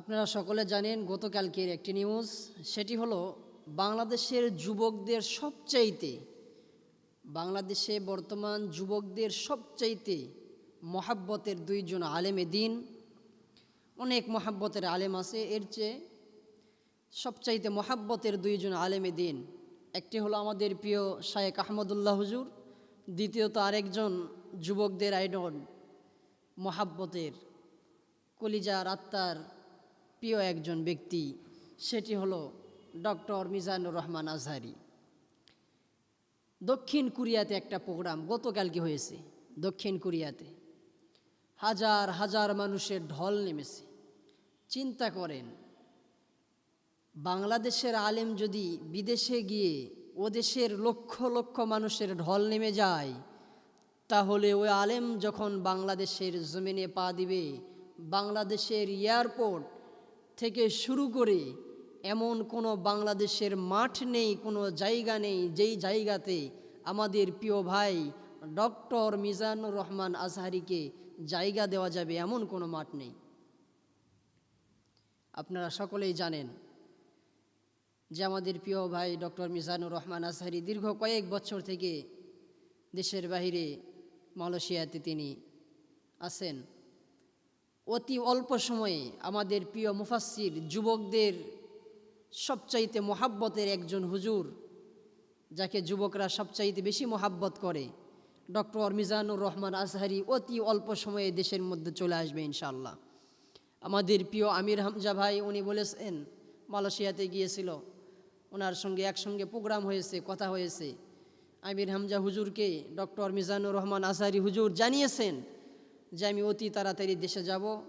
আপনারা সকলে জানেন, গতকালকের একটি নিউজ। সেটি হলো, বাংলাদেশের যুবকদের সবচাইতে, বাংলাদেশে বর্তমান যুবকদের সবচাইতে মহাব্বতের দুইজন আলেমে দিন। অনেক মহাব্বতের আলেম আছে, এর চেয়ে সবচাইতে মহাব্বতের দুইজন আলেমে দিন। একটি হলো আমাদের প্রিয় শায়েক আহমদুল্লাহ হুজুর, দ্বিতীয়ত আরেকজন যুবকদের আইডন মহাব্বতের কলিজার আত্মার প্রিয় একজন ব্যক্তি, সেটি হলো ডক্টর মিজানুর রহমান আজহারি। দক্ষিণ কোরিয়াতে একটা প্রোগ্রাম গতকালকে হয়েছে? দক্ষিণ কোরিয়াতে। হাজার হাজার মানুষের ঢল নেমেছে। চিন্তা করেন, বাংলাদেশের আলেম যদি বিদেশে গিয়ে ও দেশের লক্ষ লক্ষ মানুষের ঢল নেমে যায়, তাহলে ওই আলেম যখন বাংলাদেশের জমিনে পা দিবে, বাংলাদেশের এয়ারপোর্ট থেকে শুরু করে এমন কোনো বাংলাদেশের মাঠ নেই, কোনো জায়গা নেই, যেই জায়গাতে আমাদের প্রিয় ভাই ডক্টর মিজানুর রহমান আজহারিকে জায়গা দেওয়া যাবে এমন কোনো মাঠ নেই। আপনারা সকলেই জানেন যে আমাদের প্রিয় ভাই ডক্টর মিজানুর রহমান আজহারি দীর্ঘ কয়েক বছর থেকে দেশের বাহিরে মালয়েশিয়াতে তিনি আছেন। অতি অল্প সময়ে আমাদের প্রিয় মুফাসির যুবকদের সবচাইতে মোহাব্বতের একজন হুজুর, যাকে যুবকরা সবচাইতে বেশি মোহাব্বত করে, ডক্টর মিজানুর রহমান আজহারি অতি অল্প সময়ে দেশের মধ্যে চলে আসবে ইনশাল্লাহ আমাদের প্রিয় আমির হামজা ভাই, উনি বলেছেন, মালয়েশিয়াতে গিয়েছিল, ওনার সঙ্গে একসঙ্গে প্রোগ্রাম হয়েছে, কথা হয়েছে। আমির হামজা হুজুরকে ডক্টর মিজানুর রহমান আজহারি হুজুর জানিয়েছেন যে আমি অতি তাড়াতাড়ি দেশে যাব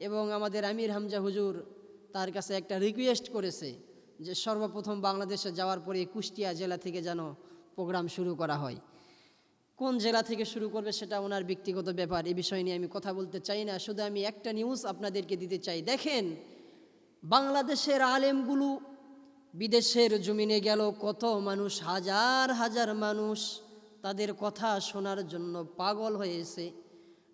এবং আমাদের আমির হামজা হুজুর তার কাছে একটা রিকোয়েস্ট করেছে যে সর্বপ্রথম বাংলাদেশে যাওয়ার পরে কুষ্টিয়া জেলা থেকে যেন প্রোগ্রাম শুরু করা হয়। কোন জেলা থেকে শুরু করবে সেটা ওনার ব্যক্তিগত ব্যাপার, এ বিষয় নিয়ে আমি কথা বলতে চাই না। শুধু আমি একটা নিউজ আপনাদেরকে দিতে চাই। দেখেন, বাংলাদেশের আলেমগুলো বিদেশের জমিনে গেল, কত মানুষ, হাজার হাজার মানুষ তাদের কথা শোনার জন্য পাগল হয়েছে।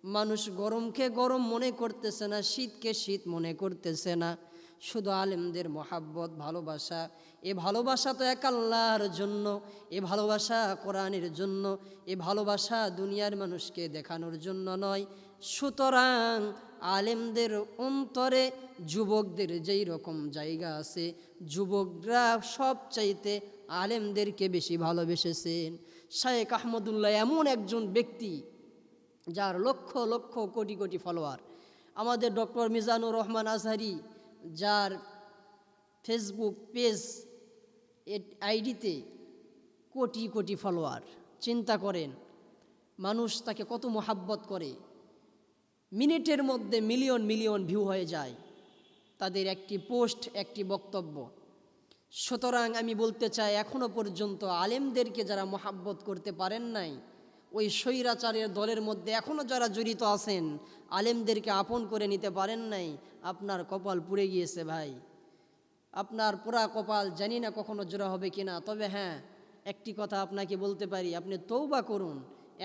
মানুষ গরমকে গরম মনে করতেছে না, শীতকে শীত মনে করতেছে না। শুধু আলেমদের মহাব্বত, ভালোবাসা। এ ভালোবাসা তো এক আল্লাহর জন্য, এ ভালোবাসা কোরআনের জন্য, এ ভালোবাসা দুনিয়ার মানুষকে দেখানোর জন্য নয়। সুতরাং আলেমদের অন্তরে যুবকদের যেই রকম জায়গা আছে, যুবকরা সব চাইতে আলেমদেরকে বেশি ভালোবেসেছেন। শায়েক আহমদুল্লাহ এমন একজন ব্যক্তি যার লক্ষ লক্ষ, কোটি কোটি ফলোয়ার আমাদের ডক্টর মিজানুর রহমান আজহারি, যার ফেসবুক পেজ আইডিতে কোটি কোটি ফলোয়ার চিন্তা করেন, মানুষ তাকে কত মোহাব্বত করে। মিনিটের মধ্যে মিলিয়ন মিলিয়ন ভিউ হয়ে যায়। তাদের একটি পোস্ট একটি বক্তব্য। সুতরাং আমি বলতে চাই এখনও পর্যন্ত আলেমদেরকে যারা মোহাব্বত করতে পারেন নাই ওই স্বৈরাচারের দলের মধ্যে এখনও যারা জড়িত আছেন, আলেমদেরকে আপন করে নিতে পারেন নাই, আপনার কপাল পুড়ে গিয়েছে ভাই। আপনার পুরা কপাল জানি না কখনো জোড়া হবে কিনা, তবে হ্যাঁ একটি কথা আপনাকে বলতে পারি, আপনি তৌবা করুন।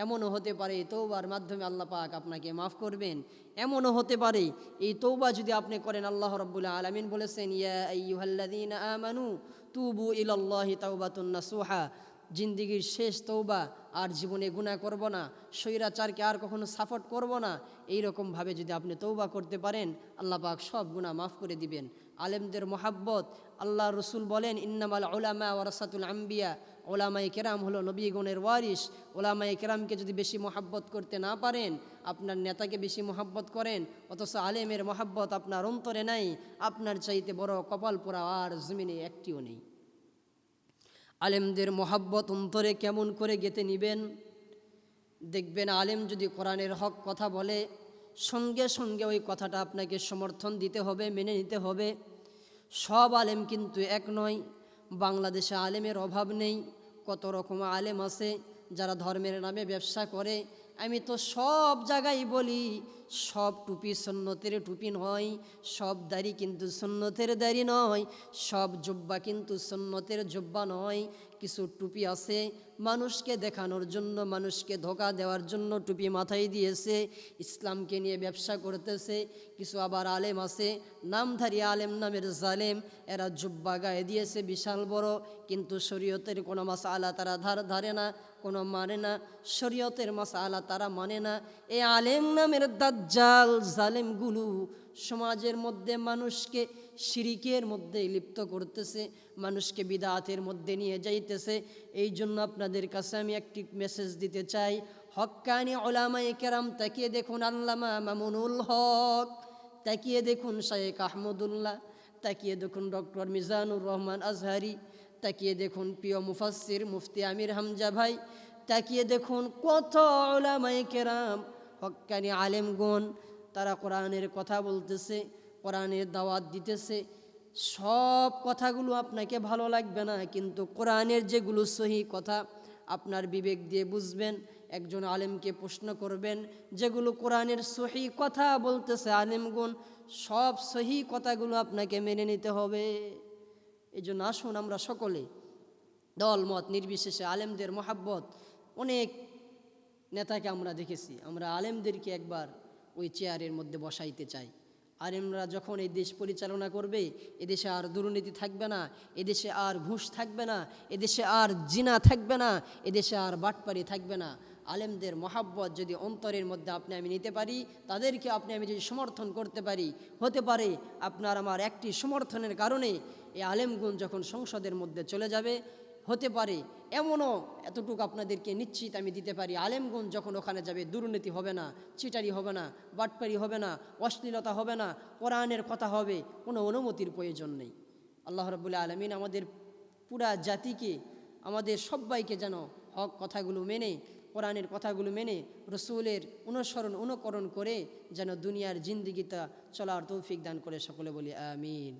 এমনও হতে পারে তৌবার মাধ্যমে আল্লাহ পাক আপনাকে মাফ করবেন। এমনও হতে পারে এই তৌবা যদি আপনি করেন, আল্লাহ রব্বুল্লাহ আলমিন বলেছেন, ইয়া আইয়ুহাল্লাযীন আমানু তুবু ইলাল্লাহি তাওবাতুন নাসুহা। জিন্দিগির শেষ তৌবা আর জীবনে গুণা করব না, স্বৈরাচারকে আর কখনো সাপোর্ট করব না এই রকমভাবে যদি আপনি তৌবা করতে পারেন, আল্লাহ পাক সব গুণা মাফ করে দিবেন। আলেমদের মোহাব্বত আল্লাহ রসুল বলেন, ইন্নামাল ওলামা ওরাসাতুল আম্বিয়া ওলামাই কেরাম হলো নবীগণের ওয়ারিস ওলামাই কেরামকে যদি বেশি মোহাব্বত করতে না পারেন, আপনার নেতাকে বেশি মোহাব্বত করেন, অথচ আলেমের মোহাব্বত আপনার অন্তরে নাই, আপনার চাইতে বড় কপাল পোড়া আর জমিনে একটিও নেই। আলেমদের মোহাব্বত অন্তরে কেমন করে গেতে নিবেন? দেখবেন আলেম যদি কোরআনের হক কথা বলে, সঙ্গে সঙ্গে ওই কথাটা আপনাকে সমর্থন দিতে হবে, মেনে নিতে হবে। সব আলেম কিন্তু এক নয়, বাংলাদেশে আলেমের অভাব নেই। কত রকম আলেম আছে যারা ধর্মের নামে ব্যবসা করে আমি তো সব জায়গায় বলি, সব টুপি সন্ন্যতের টুপি নয়, সব দাড়ি কিন্তু সন্ন্যতের দাড়ি নয়, সব জব্বা কিন্তু সন্ন্যতের জব্বা নয় কিছু টুপি আছে। মানুষকে দেখানোর জন্য, মানুষকে ধোকা দেওয়ার জন্য টুপি মাথায় দিয়েছে। ইসলামকে নিয়ে ব্যবসা করতেছে। কিছু আবার আলেম আছে। নামধারী আলেম নামের জালেম, এরা জুব্বা গায়ে দিয়েছে, বিশাল বড়। কিন্তু শরীয়তের কোনো মাসা আলা তারা ধার ধারে না, কোনো মানে না। শরীয়তের মাসা আলা তারা মানে না। এই আলেম নামের দাজ্জাল জালেমগুলো সমাজের মধ্যে মানুষকে শিরিকের মধ্যে লিপ্ত করতেছে, মানুষকে বিদাতের মধ্যে নিয়ে যাইতেছে। এই জন্য আপনাদের কাছে আমি একটি মেসেজ দিতে চাই। হক্কানি ওলামাই কেরাম, তাকিয়ে দেখুন আল্লামা মামুনুল হক, তাকিয়ে দেখুন শায়েক আহমদুল্লাহ, তাকিয়ে দেখুন ডক্টর মিজানুর রহমান আজহারি, তাকিয়ে দেখুন প্রিয় মুফাসির মুফতি আমির হামজা ভাই, তাকিয়ে দেখুন কত ওলামাই কেরাম হক্কানি আলেমগণ তারা কোরআনের কথা বলতেছে, কোরআনের দাওয়াত দিতেছে। সব কথাগুলো আপনাকে ভালো লাগবে না, কিন্তু কোরআনের যেগুলো সহি কথা আপনার বিবেক দিয়ে বুঝবেন, একজন আলেমকে প্রশ্ন করবেন, যেগুলো কোরআনের সহি কথা বলতেছে আলেমগুন সব সহি কথাগুলো আপনাকে মেনে নিতে হবে। এই জন্য আসুন আমরা সকলে দল, মত, নির্বিশেষে আলেমদের মহাব্বত, অনেক নেতাকে আমরা দেখেছি। আমরা আলেমদেরকে একবার ওই চেয়ারের মধ্যে বসাইতে চাই। আলেমরা যখন এই দেশ পরিচালনা করবে, এদেশে আর দুর্নীতি থাকবে না, এদেশে আর ঘুষ থাকবে না, এদেশে আর জিনা থাকবে না, এদেশে আর বাটপারি থাকবে না। আলেমদের মহাব্বত যদি অন্তরের মধ্যে আপনি আমি নিতে পারি, তাদেরকে আপনি আমি যদি সমর্থন করতে পারি, হতে পারে আপনার আমার একটি সমর্থনের কারণে এই আলেমগুণ যখন সংসদের মধ্যে চলে যাবে হতে পারে। এমনও এতটুকু আপনাদেরকে নিশ্চিত আমি দিতে পারি। আলেমগুন যখন ওখানে যাবে, দুর্নীতি হবে না চিটারি হবে না, বাটপারি হবে না, অশ্লীলতা হবে না, কোরআনের কথা হবে, কোনো অনুমতির প্রয়োজন নেই। আল্লাহ রবুল্লা আলমিন আমাদের পুরা জাতিকে, আমাদের সবাইকে যেন হক কথাগুলো মেনে, কোরআনের কথাগুলো মেনে, রসুলের অনুসরণ, অনুকরণ করে যেন দুনিয়ার জিন্দিগিতা চলার তৌফিক দান করে সকলে বলি আমিন।